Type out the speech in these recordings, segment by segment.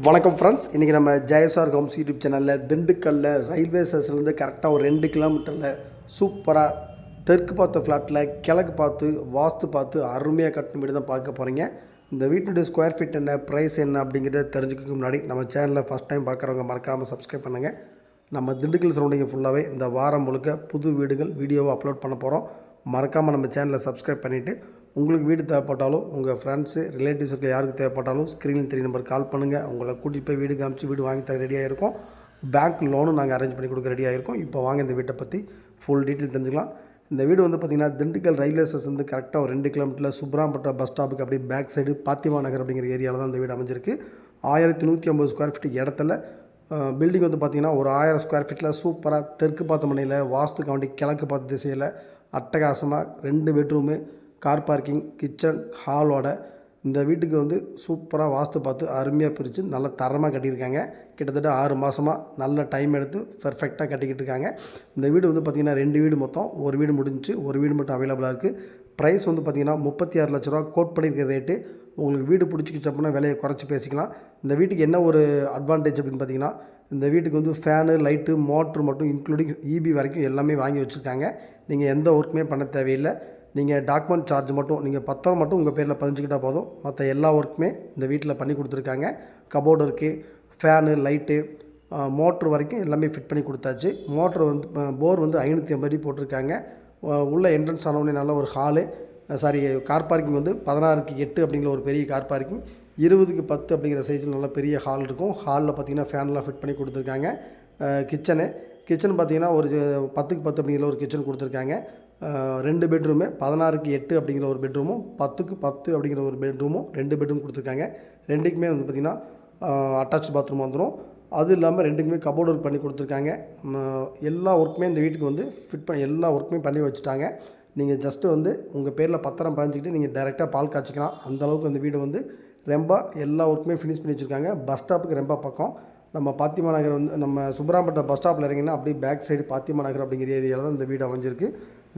வணக்கம் ஃப்ரெண்ட்ஸ் இன்றைக்கி நம்ம ஜெயசார் ஹோம்ஸ் யூடியூப் சேனலில் திண்டுக்கல்லில் ரயில்வே ஸ்டேஷன்லேருந்து கரெக்டாக ஒரு ரெண்டு கிலோமீட்டரில் சூப்பராக தெற்கு பார்த்த ஃப்ளாட்டில் கிழக்கு பார்த்து வாஸ்து பார்த்து அருமையாக கட்டின வீடு தான் பார்க்க போகிறீங்க இந்த வீட்டுடைய ஸ்கொயர் ஃபீட் என்ன ப்ரைஸ் என்ன அப்படிங்கிறத தெரிஞ்சுக்கிறதுக்கு முன்னாடி நம்ம சேனலில் ஃபஸ்ட் டைம் பார்க்குறவங்க மறக்காமல் சப்ஸ்கிரைப் பண்ணுங்கள் நம்ம திண்டுக்கல் சரௌண்டிங் ஃபுல்லாகவே இந்த வாரம் முழுக்க புது வீடுகள் வீடியோவை அப்லோட் பண்ண போகிறோம் மறக்காமல் நம்ம சேனலை சப்ஸ்கிரைப் பண்ணிவிட்டு உங்களுக்கு வீடு தேவைப்பட்டாலும் உங்கள் ஃப்ரெண்ட்ஸு ரிலேட்டிவ்ஸுக்கு யாருக்கு தேவைப்பட்டாலும் ஸ்க்ரீனில் த்ரீ நம்பர் கால் பண்ணுங்கள் உங்களை கூட்டிகிட்டு போய் வீடு காமிச்சு வீடு வாங்கி தர ரெடியாக இருக்கும் பேங்க் லோனும் நாங்கள் அரேஞ்ச் பண்ணி கொடுக்க ரெடியாக இருக்கோம் இப்போ வாங்க இந்த வீட்டை பற்றி ஃபுல் டீட்டெயில் தெரிஞ்சுக்கலாம். இந்த வீடு வந்து பார்த்திங்கன்னா திண்டுக்கல் ரயில்வே ஸ்டேஷன் வந்து கரெக்டாக ஒரு ரெண்டு கிலோமீட்டரில் சுப்ராம்பட்டா பஸ் ஸ்டாப்புக்கு அப்படியே பேக் சைடு பாத்திமா நகர் அப்படிங்கிற ஏரியாவில் தான் இந்த வீடு அமைஞ்சிருக்கு. ஆயிரத்தி நூற்றி ஐம்பது ஸ்கொயர் ஃபீட் இடத்துல பில்டிங் வந்து பார்த்திங்கன்னா ஒரு ஆயிரம் ஸ்கொயர் ஃபீட்டில் சூப்பராக தெற்கு பார்த்த மனையில் வாஸ்து கவுண்டி கிழக்கு பார்த்த திசையில் அட்டகாசமாக ரெண்டு பெட்ரூமு கார் பார்க்கிங் கிச்சன் ஹாலோட இந்த வீட்டுக்கு வந்து சூப்பராக வாஸ்து பார்த்து அருமையாக பிரித்து நல்ல தரமாக கட்டியிருக்காங்க. கிட்டத்தட்ட ஆறு மாதமாக நல்ல டைம் எடுத்து பெர்ஃபெக்டாக கட்டிக்கிட்டு இருக்காங்க. இந்த வீடு வந்து பார்த்திங்கன்னா ரெண்டு வீடு மொத்தம். ஒரு வீடு முடிஞ்சுச்சு ஒரு வீடு மட்டும் அவைலபிளாக இருக்குது ப்ரைஸ் வந்து பார்த்திங்கன்னா முப்பத்தி ஆறு லட்ச ரூபா கோட் பண்ணியிருக்கிற ரேட்டு உங்களுக்கு வீடு பிடிச்சிக்கிச்சு அப்படின்னா விலையை குறைச்சி பேசிக்கலாம். இந்த வீட்டுக்கு என்ன ஒரு அட்வான்டேஜ் அப்படின்னு பார்த்தீங்கன்னா இந்த வீட்டுக்கு வந்து ஃபேனு லைட்டு மோட்ரு மட்டும் இன்க்ளூடிங் இபி வரைக்கும் எல்லாமே வாங்கி வச்சுருக்காங்க. நீங்கள் எந்த ஒர்க்குமே பண்ண தேவையில்லை. நீங்கள் டாக்குமெண்ட் சார்ஜ் மட்டும் நீங்கள் பத்திரம் மட்டும் உங்கள் பேரில் பதிஞ்சுக்கிட்டால் போதும். மற்ற எல்லா ஒர்க்குமே இந்த வீட்டில் பண்ணி கொடுத்துருக்காங்க. கபோர்டு இருக்குது ஃபேனு லைட்டு மோட்ரு வரைக்கும் எல்லாமே ஃபிட் பண்ணி கொடுத்தாச்சு. மோட்ரு வந்து போர் வந்து ஐநூற்றி ஐம்பது அடி போட்டிருக்காங்க. உள்ளே உள்ள என்ட்ரன்ஸ் ஆனவுடனே நல்ல ஒரு ஹாலு சாரி கார் பார்க்கிங் வந்து பதினாறுக்கு எட்டு அப்படிங்கிற ஒரு பெரிய கார் பார்க்கிங் இருபதுக்கு பத்து அப்படிங்கிற சைஸில் நல்ல பெரிய ஹால் இருக்கும். ஹாலில் பார்த்தீங்கன்னா ஃபேன்லாம் ஃபிட் பண்ணி கொடுத்துருக்காங்க. கிச்சனு கிச்சன் பார்த்தீங்கன்னா ஒரு பத்துக்கு பத்து அப்படிங்கிற ஒரு கிச்சன் கொடுத்துருக்காங்க. ரெண்டு பெட்ரூமு பதினாறுக்கு எட்டு அப்படிங்கிற ஒரு பெட்ரூமும் பத்துக்கு பத்து அப்படிங்கிற ஒரு பெட்ரூமும் ரெண்டு பெட்ரூம் கொடுத்துருக்காங்க. ரெண்டுக்குமே வந்து பார்த்திங்கன்னா அட்டாச் பாத்ரூம் வந்துடும் அது இல்லாமல் ரெண்டுக்குமே கபோர்டு ஒர்க் பண்ணி கொடுத்துருக்காங்க. எல்லா ஒர்க்குமே இந்த வீட்டுக்கு வந்து ஃபிட் பண்ணி எல்லா ஒர்க்குமே பண்ணி வச்சுட்டாங்க. நீங்கள் ஜஸ்ட்டு வந்து உங்கள் பேரில் பத்திரம் பதிஞ்சிக்கிட்டு நீங்கள் டேரெக்டாக பால் காய்ச்சிக்கலாம். அந்தளவுக்கு அந்த வீடு வந்து ரொம்ப எல்லா ஒர்க்குமே ஃபினிஷ் பண்ணி வச்சுருக்காங்க. பஸ் ஸ்டாப்புக்கு ரொம்ப பக்கம். நம்ம பாத்திமா நகர் வந்து நம்ம சுப்ராம்பட்டை பஸ் ஸ்டாப்பில் இறங்கினா அப்படியே பேக் சைடு பாத்திமா நகர் அப்படிங்கிற ஏரியாவில் தான் இந்த வீடு அமைஞ்சிருக்கு.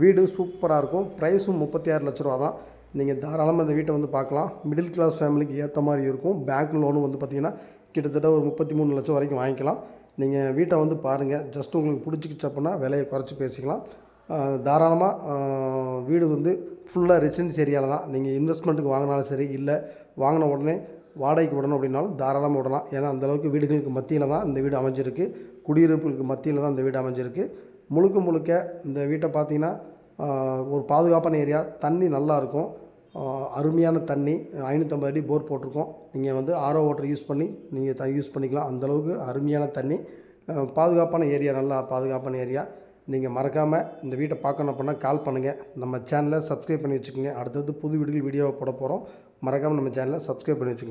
வீடு சூப்பராக இருக்கும். ப்ரைஸும் முப்பத்தி ஆறு லட்ச ரூபா தான். நீங்கள் தாராளமாக இந்த வீட்டை வந்து பார்க்கலாம். மிடில் கிளாஸ் ஃபேமிலிக்கு ஏற்ற மாதிரி இருக்கும். பேங்க் லோனும் வந்து பார்த்திங்கன்னா கிட்டத்தட்ட ஒரு முப்பத்தி மூணு லட்சம் வரைக்கும் வாங்கிக்கலாம். நீங்கள் வீட்டை வந்து பாருங்கள் ஜஸ்ட் உங்களுக்கு பிடிச்சிக்கிச்சு அப்படின்னா விலையை குறைச்சி பேசிக்கலாம். தாராளமாக வீடு வந்து ஃபுல்லாக ரெசிடென்சி ஏரியாவில் தான். நீங்கள் இன்வெஸ்ட்மெண்ட்டுக்கு வாங்கினாலும் சரி இல்லை வாங்கின உடனே வாடகைக்கு விடணும் அப்படின்னாலும் தாராளமாக விடலாம். ஏன்னா அந்தளவுக்கு வீடுகளுக்கு மத்தியில் தான் இந்த வீடு அமைஞ்சிருக்கு. குடியிருப்புகளுக்கு மத்தியில் தான் இந்த வீடு அமைஞ்சிருக்கு. முழுக்க முழுக்க இந்த வீட்டை பார்த்தீங்கன்னா ஒரு பாதுகாப்பான ஏரியா. தண்ணி நல்லா இருக்கும். அருமையான தண்ணி. ஐநூற்றம்பது அடி போர் போட்டிருக்கோம். நீங்கள் வந்து ஆரோ வாட்டர் யூஸ் பண்ணி நீங்கள் த யூஸ் பண்ணிக்கலாம். அந்தளவுக்கு அருமையான தண்ணி. பாதுகாப்பான ஏரியா நல்லா பாதுகாப்பான ஏரியா. நீங்கள் மறக்காமல் இந்த வீட்டை பார்க்கணும் அப்படின்னா கால் பண்ணுங்கள் நம்ம சேனலை சப்ஸ்கிரைப் பண்ணி வச்சுக்கோங்க. அடுத்தது புது வீடுகள் வீடியோவை போட போகிறோம் மறக்காமல் நம்ம சேனலை சப்ஸ்கிரைப் பண்ணி வச்சுக்கோங்க.